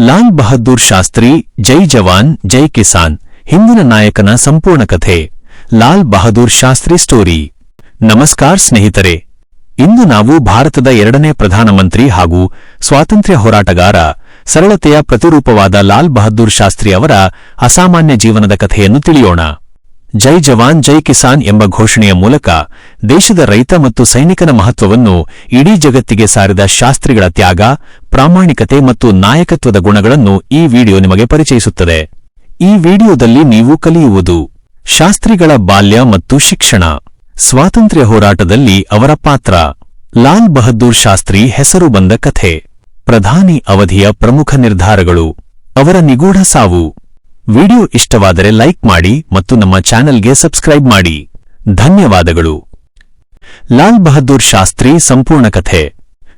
ಲಾಲ್ ಬಹದ್ದೂರ್ ಶಾಸ್ತ್ರಿ, ಜೈ ಜವಾನ್, ಜೈ ಕಿಸಾನ್, ಹಿಂದಿನ ನಾಯಕನ ಸಂಪೂರ್ಣ ಕಥೆ, ಲಾಲ್ ಬಹದ್ದೂರ್ ಶಾಸ್ತ್ರಿ ಸ್ಟೋರಿ. ನಮಸ್ಕಾರ ಸ್ನೇಹಿತರೆ. ಇಂದು ನಾವು ಭಾರತದ ಎರಡನೇ ಪ್ರಧಾನಮಂತ್ರಿ ಹಾಗೂ ಸ್ವಾತಂತ್ರ್ಯ ಹೋರಾಟಗಾರ, ಸರಳತೆಯ ಪ್ರತಿರೂಪವಾದ ಲಾಲ್ ಬಹದ್ದೂರ್ ಶಾಸ್ತ್ರಿ ಅವರ ಅಸಾಮಾನ್ಯ ಜೀವನದ ಕಥೆಯನ್ನು ತಿಳಿಯೋಣ. ಜೈ ಜವಾನ್, ಜೈ ಕಿಸಾನ್ ಎಂಬ ಘೋಷಣೆಯ ಮೂಲಕ ದೇಶದ ರೈತ ಮತ್ತು ಸೈನಿಕನ ಮಹತ್ವವನ್ನು ಇಡೀ ಜಗತ್ತಿಗೆ ಸಾರಿದ ಶಾಸ್ತ್ರಿಗಳ ತ್ಯಾಗ, ಪ್ರಾಮಾಣಿಕತೆ ಮತ್ತು ನಾಯಕತ್ವದ ಗುಣಗಳನ್ನು ಈ ವಿಡಿಯೋ ನಿಮಗೆ ಪರಿಚಯಿಸುತ್ತದೆ. ಈ ವಿಡಿಯೋದಲ್ಲಿ ನೀವು ಕಲಿಯುವುದು ಶಾಸ್ತ್ರಿಗಳ ಬಾಲ್ಯ ಮತ್ತು ಶಿಕ್ಷಣ. ಸ್ವಾತಂತ್ರ್ಯ ಹೋರಾಟದಲ್ಲಿ ಅವರ ಪಾತ್ರ. ಲಾಲ್ ಬಹದ್ದೂರ್ ಶಾಸ್ತ್ರಿ ಹೆಸರು ಬಂದ ಕಥೆ. ಪ್ರಧಾನಿ ಅವಧಿಯ ಪ್ರಮುಖ ನಿರ್ಧಾರಗಳು. ಅವರ ನಿಗೂಢ ಸಾವು. ವಿಡಿಯೋ ಇಷ್ಟವಾದರೆ ಲೈಕ್ ಮಾಡಿ ಮತ್ತು ನಮ್ಮ ಚಾನೆಲ್ಗೆ ಸಬ್ಸ್ಕ್ರೈಬ್ ಮಾಡಿ. ಧನ್ಯವಾದಗಳು. ಲಾಲ್ ಬಹದ್ದೂರ್ ಶಾಸ್ತ್ರಿ ಸಂಪೂರ್ಣ ಕಥೆ.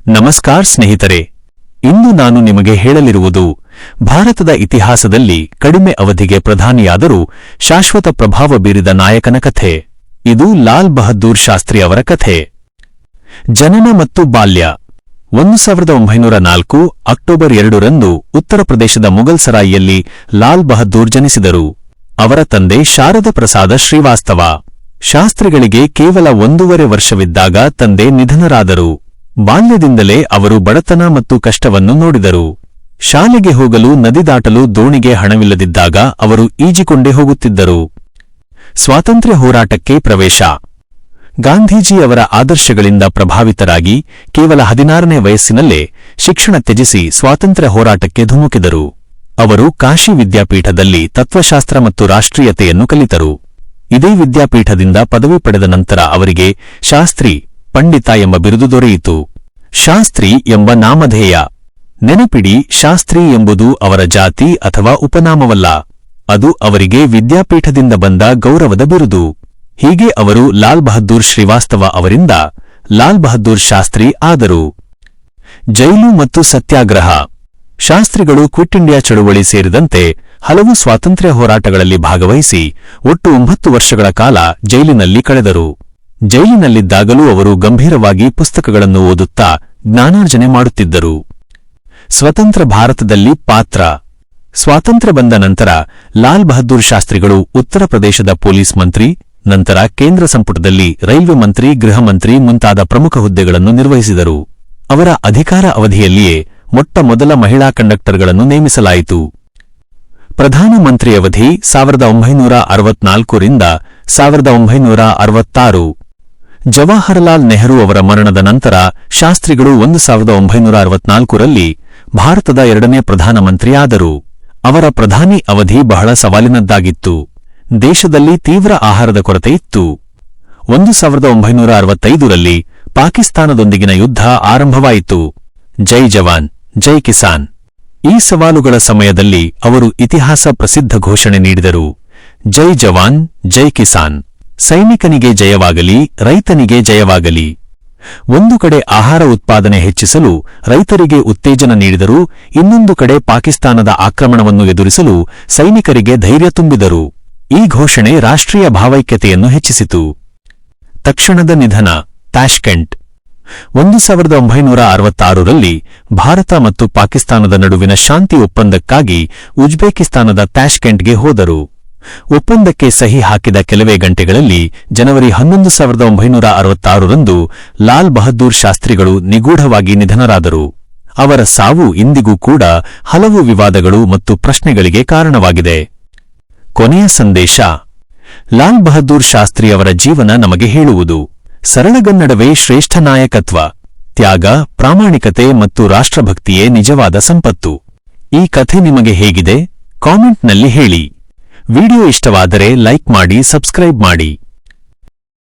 ನಮಸ್ಕಾರ ಸ್ನೇಹಿತರೆ. ಇಂದು ನಾನು ನಿಮಗೆ ಹೇಳಲಿರುವುದು, ಭಾರತದ ಇತಿಹಾಸದಲ್ಲಿ ಕಡಿಮೆ ಅವಧಿಗೆ ಪ್ರಧಾನಿಯಾದರೂ ಶಾಶ್ವತ ಪ್ರಭಾವ ಬೀರಿದ ನಾಯಕನ ಕಥೆ. ಇದು ಲಾಲ್ ಬಹದ್ದೂರ್ ಶಾಸ್ತ್ರಿ ಅವರ ಕಥೆ. ಜನನ ಮತ್ತು ಬಾಲ್ಯ. ಒಂದು ಸಾವಿರದ ಒಂಬೈನೂರ ನಾಲ್ಕು ಅಕ್ಟೋಬರ್ ಎರಡರಂದು ಉತ್ತರ ಪ್ರದೇಶದ ಮುಗಲ್ ಸರಾಯಿಯಲ್ಲಿ ಲಾಲ್ ಬಹದ್ದೂರ್ ಜನಿಸಿದರು. ಅವರ ತಂದೆ ಶಾರದ ಪ್ರಸಾದ ಶ್ರೀವಾಸ್ತವ. ಶಾಸ್ತ್ರಿಗಳಿಗೆ ಕೇವಲ ಒಂದೂವರೆ ವರ್ಷವಿದ್ದಾಗ ತಂದೆ ನಿಧನರಾದರು. ಬಾಲ್ಯದಿಂದಲೇ ಅವರು ಬಡತನ ಮತ್ತು ಕಷ್ಟವನ್ನು ನೋಡಿದರು. ಶಾಲೆಗೆ ಹೋಗಲು ನದಿ ದಾಟಲು ದೋಣಿಗೆ ಹಣವಿಲ್ಲದಿದ್ದಾಗ ಅವರು ಈಜಿಕೊಂಡೇ ಹೋಗುತ್ತಿದ್ದರು. ಸ್ವಾತಂತ್ರ್ಯ ಹೋರಾಟಕ್ಕೆ ಪ್ರವೇಶ. ಗಾಂಧೀಜಿಯವರ ಆದರ್ಶಗಳಿಂದ ಪ್ರಭಾವಿತರಾಗಿ ಕೇವಲ ಹದಿನಾರನೇ ವಯಸ್ಸಿನಲ್ಲೇ ಶಿಕ್ಷಣ ತ್ಯಜಿಸಿ ಸ್ವಾತಂತ್ರ್ಯ ಹೋರಾಟಕ್ಕೆ ಧುಮುಕಿದರು. ಅವರು ಕಾಶಿ ವಿದ್ಯಾಪೀಠದಲ್ಲಿ ತತ್ವಶಾಸ್ತ್ರ ಮತ್ತು ರಾಷ್ಟ್ರೀಯತೆಯನ್ನು ಕಲಿತರು. ಇದೇ ವಿದ್ಯಾಪೀಠದಿಂದ ಪದವಿ ಪಡೆದ ನಂತರ ಅವರಿಗೆ ಶಾಸ್ತ್ರಿ, ಪಂಡಿತ ಎಂಬ ಬಿರುದು ದೊರೆಯಿತು. ಶಾಸ್ತ್ರಿ ಎಂಬ ನಾಮಧೇಯ. ನೆನಪಿಡಿ, ಶಾಸ್ತ್ರಿ ಎಂಬುದು ಅವರ ಜಾತಿ ಅಥವಾ ಉಪನಾಮವಲ್ಲ. ಅದು ಅವರಿಗೆ ವಿದ್ಯಾಪೀಠದಿಂದ ಬಂದ ಗೌರವದ ಬಿರುದು. ಹೀಗೆ ಅವರು ಲಾಲ್ ಬಹದ್ದೂರ್ ಶ್ರೀವಾಸ್ತವ ಅವರಿಂದ ಲಾಲ್ ಬಹದ್ದೂರ್ ಶಾಸ್ತ್ರಿ ಆದರು. ಜೈಲು ಮತ್ತು ಸತ್ಯಾಗ್ರಹ. ಶಾಸ್ತ್ರಿಗಳು ಕ್ವಿಟ್ ಇಂಡಿಯಾ ಚಳುವಳಿ ಸೇರಿದಂತೆ ಹಲವು ಸ್ವಾತಂತ್ರ್ಯ ಹೋರಾಟಗಳಲ್ಲಿ ಭಾಗವಹಿಸಿ ಒಟ್ಟು ಒಂಬತ್ತು ವರ್ಷಗಳ ಕಾಲ ಜೈಲಿನಲ್ಲಿ ಕಳೆದರು. ಜೈಲಿನಲ್ಲಿದ್ದಾಗಲೂ ಅವರು ಗಂಭೀರವಾಗಿ ಪುಸ್ತಕಗಳನ್ನು ಓದುತ್ತಾ ಜ್ಞಾನಾರ್ಜನೆ ಮಾಡುತ್ತಿದ್ದರು. ಸ್ವತಂತ್ರ ಭಾರತದಲ್ಲಿ ಪಾತ್ರ. ಸ್ವಾತಂತ್ರ್ಯ ಬಂದ ನಂತರ ಲಾಲ್ ಬಹದ್ದೂರ್ ಶಾಸ್ತ್ರಿಗಳು ಉತ್ತರ ಪ್ರದೇಶದ ಪೊಲೀಸ್ ಮಂತ್ರಿ ನಂತರ ಕೇಂದ್ರ ಸಂಪುಟದಲ್ಲಿ ರೈಲ್ವೆ ಮಂತ್ರಿ, ಗೃಹ ಮಂತ್ರಿ ಮುಂತಾದ ಪ್ರಮುಖ ಹುದ್ದೆಗಳನ್ನು ನಿರ್ವಹಿಸಿದರು. ಅವರ ಅಧಿಕಾರ ಅವಧಿಯಲ್ಲಿಯೇ ಮೊಟ್ಟ ಮೊದಲ ಮಹಿಳಾ ಕಂಡಕ್ಟರ್ಗಳನ್ನು ನೇಮಿಸಲಾಯಿತು. ಪ್ರಧಾನಮಂತ್ರಿ ಅವಧಿ ಸಾವಿರದ ಒಂಬೈನೂರ ಅರವತ್ನಾಲ್ಕರಿಂದ ಸಾವಿರದ ಒಂಬೈನೂರ ಅರವತ್ತಾರು. ಜವಾಹರಲಾಲ್ ನೆಹರು ಅವರ ಮರಣದ ನಂತರ ಶಾಸ್ತ್ರಿಗಳು ಒಂದು ಸಾವಿರದ ಒಂಬೈನೂರ ಅರವತ್ನಾಲ್ಕರಲ್ಲಿ ಭಾರತದ ಎರಡನೇ ಪ್ರಧಾನಮಂತ್ರಿಯಾದರು ಅವರ ಪ್ರಧಾನಿ ಅವಧಿ ಬಹಳ ಸವಾಲಿನದ್ದಾಗಿತ್ತು. ದೇಶದಲ್ಲಿ ತೀವ್ರ ಆಹಾರದ ಕೊರತೆ ಇತ್ತು. ಒಂದು ಸಾವಿರದ ಒಂಬೈನೂರ ಅರವತ್ತೈದರಲ್ಲಿ ಪಾಕಿಸ್ತಾನದೊಂದಿಗಿನ ಯುದ್ಧ ಆರಂಭವಾಯಿತು. ಜೈ ಜವಾನ್, ಜೈ ಕಿಸಾನ್. ಈ ಸವಾಲುಗಳ ಸಮಯದಲ್ಲಿ ಅವರು ಇತಿಹಾಸ ಪ್ರಸಿದ್ಧ ಘೋಷಣೆ ನೀಡಿದರು. ಜೈ ಜವಾನ್, ಜೈ ಕಿಸಾನ್. ಸೈನಿಕನಿಗೆ ಜಯವಾಗಲಿ, ರೈತನಿಗೆ ಜಯವಾಗಲಿ. ಒಂದು ಕಡೆ ಆಹಾರ ಉತ್ಪಾದನೆ ಹೆಚ್ಚಿಸಲು ರೈತರಿಗೆ ಉತ್ತೇಜನ ನೀಡಿದರು, ಇನ್ನೊಂದು ಕಡೆ ಪಾಕಿಸ್ತಾನದ ಆಕ್ರಮಣವನ್ನು ಎದುರಿಸಲು ಸೈನಿಕರಿಗೆ ಧೈರ್ಯ ತುಂಬಿದರು. ಈ ಘೋಷಣೆ ರಾಷ್ಟ್ರೀಯ ಭಾವೈಕ್ಯತೆಯನ್ನು ಹೆಚ್ಚಿಸಿತು. ತಕ್ಷಣದ ನಿಧನ ಟ್ಯಾಷ್ಕೆಂಟ್ ಒಂದು ಸಾವಿರದ ಒಂಬೈನೂರ ಅರವತ್ತಾರರಲ್ಲಿ ಭಾರತ ಮತ್ತು ಪಾಕಿಸ್ತಾನದ ನಡುವಿನ ಶಾಂತಿ ಒಪ್ಪಂದಕ್ಕಾಗಿ ಉಜ್ಬೇಕಿಸ್ತಾನದ ತ್ಯಾಷ್ಕೆಂಟ್ಗೆ ಹೋದರು. ಒಪ್ಪಂದಕ್ಕೆ ಸಹಿ ಹಾಕಿದ ಕೆಲವೇ ಗಂಟೆಗಳಲ್ಲಿ ಜನವರಿ ಹನ್ನೊಂದು ಸಾವಿರದ ಒಂಬೈನೂರ ಅರವತ್ತಾರರಂದು ಲಾಲ್ ಬಹದ್ದೂರ್ ಶಾಸ್ತ್ರಿಗಳು ನಿಗೂಢವಾಗಿ ನಿಧನರಾದರು. ಅವರ ಸಾವು ಇಂದಿಗೂ ಕೂಡ ಹಲವು ವಿವಾದಗಳು ಮತ್ತು ಪ್ರಶ್ನೆಗಳಿಗೆ ಕಾರಣವಾಗಿದೆ. ಕೊನೆಯ ಸಂದೇಶ, ಲಾಲ್ ಬಹದ್ದೂರ್ ಶಾಸ್ತ್ರಿ ಅವರ ಜೀವನ ನಮಗೆ ಹೇಳುವುದು, ಸರಳಗನ್ನಡವೇ ಶ್ರೇಷ್ಠ ನಾಯಕತ್ವ, ತ್ಯಾಗ, ಪ್ರಾಮಾಣಿಕತೆ ಮತ್ತು ರಾಷ್ಟ್ರಭಕ್ತಿಯೇ ನಿಜವಾದ ಸಂಪತ್ತು. ಈ ಕಥೆ ನಿಮಗೆ ಹೇಗಿದೆ? ಕಾಮೆಂಟ್ನಲ್ಲಿ ಹೇಳಿ. ವಿಡಿಯೋ ಇಷ್ಟವಾದರೆ ಲೈಕ್ ಮಾಡಿ, ಸಬ್ಸ್ಕ್ರೈಬ್ ಮಾಡಿ.